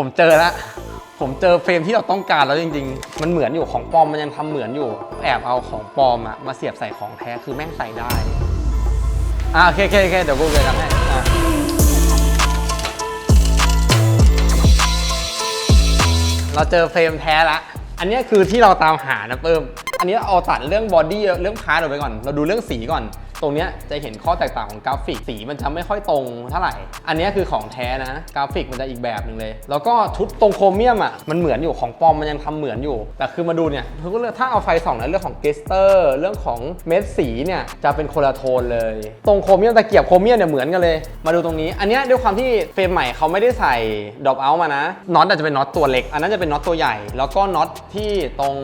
ผมเจอแล้วผมเจอเฟรมที่เราต้องการแล้วจริง ๆ มันเหมือนอยู่ของปลอมมันยังทำเหมือนอยู่ แอบเอาของปลอมอะมาเสียบใส่ของแท้คือแม่งใส่ได้ อ่าโอเคโอเคโอเคเดี๋ยวกูเลยทำให้อ่เราเจอเฟรมแท้ละ อันนี้คือที่เราตามหานะเพิ่ม อันนี้เอาตัดเรื่องบอดี้เรื่องพาร์ทออกไปก่อน เราดูเรื่องสีก่อน ตรงเนี้ยจะเห็นข้อแตกต่างของกราฟิกสีมันจะไม่ค่อยตรงเท่าไหร่ อันนี้คือของแท้นะ กราฟิกมันจะอีกแบบหนึ่งเลย แล้วก็ชุดตรงโครเมียมอะมันเหมือนอยู่ของปลอมมันยังทำเหมือนอยู่ แต่คือมาดูเนี่ยคือก็เลือกถ้าเอาไฟส่องในเรื่องของเกสเตอร์เรื่องของเม็ดสีเนี่ยจะเป็นคนละโทนเลย ตรงโครเมียมตะเกียบโครเมียมเนี่ยเหมือนกันเลย มาดูตรงนี้ อันนี้ด้วยความที่เฟรมใหม่เขาไม่ได้ใส่ดรอปเอาท์มานะน็อตอาจจะเป็นน็อตตัวเล็ก อันนั้นจะเป็นน็อตตัวใหญ่ แล้วก็น็อตที่ตรง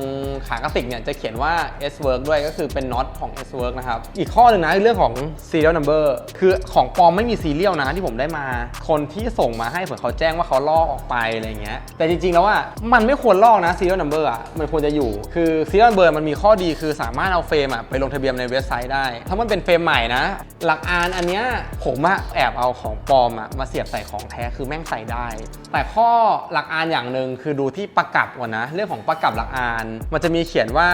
ขากระติกเนี่ยจะเขียนว่า S work ด้วยก็คือเป็นน็อตของ S work นะครับอีกข้อหนึ่งนะเรื่องของ serial number คือของปลอมไม่มีซีเรียลนะที่ผมได้มา คนที่ส่งมาให้เหมือนเขาแจ้งว่าเขาลอกออกไปอะไรเงี้ย แต่จริงๆแล้วอะมันไม่ควรลอกนะ serial number อะมันควรจะอยู่ คือ serial number มันมีข้อดีคือสามารถเอาเฟรมอะไปลงทะเบียนในเว็บไซต์ได้ ถ้ามันเป็นเฟรมใหม่นะ หลักอานอันเนี้ยผมอะแอบเอาของปลอมอะมาเสียบใส่ของแท้คือแม่งใส่ได้ แต่ข้อหลักอานอย่างหนึ่งคือดูที่ประกับก่อนนะ เรื่องของประกับหลักอาน มันจะมีเขียนว่า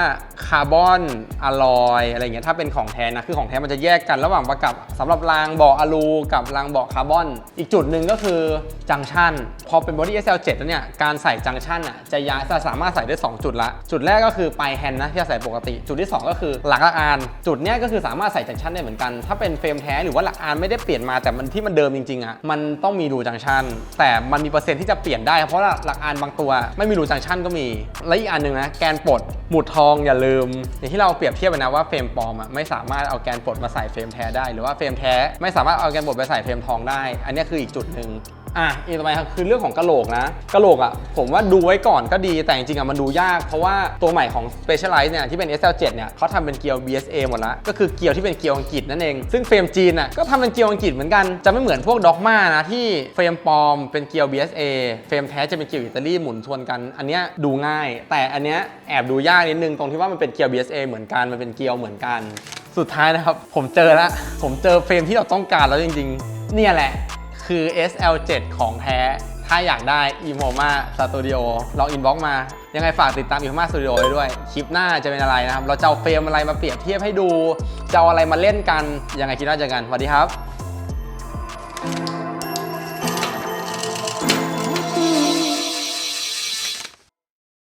คาร์บอนอะลอยอะไรเงี้ยถ้าเป็นของแท้นะคือของแท้มันจะแยกกันระหว่างประกับสำหรับรางเบาะอะลูกับรางเบาะคาร์บอน อีกจุดหนึ่งก็คือจังชันพอเป็นบอดี้ SL7 แล้วเนี่ยการใส่จังชันอะจะย้ายจะสามารถใส่ได้ 2 จุดละ จุดแรกก็คือปลายแฮนด์นะที่จะใส่ปกติ จุดที่ 2 ก็คือหลักละอาน จุดเนี้ยก็คือสามารถใส่จังชันได้เหมือนกัน ถ้าเป็นเฟรมแท้หรือว่าหลักอานไม่ได้เปลี่ยนมาแต่มันที่มันเดิมจริงๆอะมันต้องมีรูจังชันแต่มันมีเปอร์เซ็นต์ที่จะเปลี่ยนได้ เพราะว่าหลักอานบางตัว ไม่มีรูจังชันก็มีและอีกอันหนึ่งนะแกนปลดหมุดทองอย่าลืม อย่างที่เราเปรียบเทียบไปนะว่าเฟรมปลอมอะไม่สามารถเอาแกนปลดมาใส่เฟรมแท้ได้ หรือว่าเฟรมแท้ไม่สามารถเอาแกนปลดไปใส่เฟรมทองได้ อันเนี้ยคืออีกจุดหนึ่งอะอีกต่อไปครับคือเรื่องของกะโหลกนะกะโหลกอะผมว่าดูไว้ก่อนก็ดีแต่จริงๆอะมันดูยาก เพราะว่าตัวใหม่ของ Specialized เนี่ยที่เป็น SL7 เนี่ยเขาทำเป็นเกียร์ BSA หมดแล้วก็คือเกียร์ที่เป็นเกียร์อังกฤษนั่นเอง ซึ่งเฟรมจีนอะก็ทำเป็นเกียร์อังกฤษเหมือนกันจะไม่เหมือนพวกด็อกมานะที่เฟรมปลอมเป็นเกียร์ BSA เฟรมแท้จะเป็นเกียร์อิตาลีหมุนทวนกัน อันเนี้ยดูง่าย แต่อันเนี้ยแอบดูยากนิดนึงตรงที่ว่ามันเป็นเกียร์ BSA เหมือนกันมันเป็นเกียร์เหมือนกัน สุดท้ายนะครับ ผมเจอแล้วผมเจอเฟรมที่เราต้องการแล้วจริงๆ เนี่ยแหละคือ SL7 ของแท้ ถ้าอยากได้ e m o m a Studio ลองอินบ็อกมา ยังไงฝากติดตาม e m o m a Studio ไว้ด้วย คลิปหน้าจะเป็นอะไรนะครับ เราจะเอาเฟรมอะไรมาเปรียบเทียบให้ดู จะเอาอะไรมาเล่นกัน ยังไงคิดว่าเจอกันสวัสดีครับ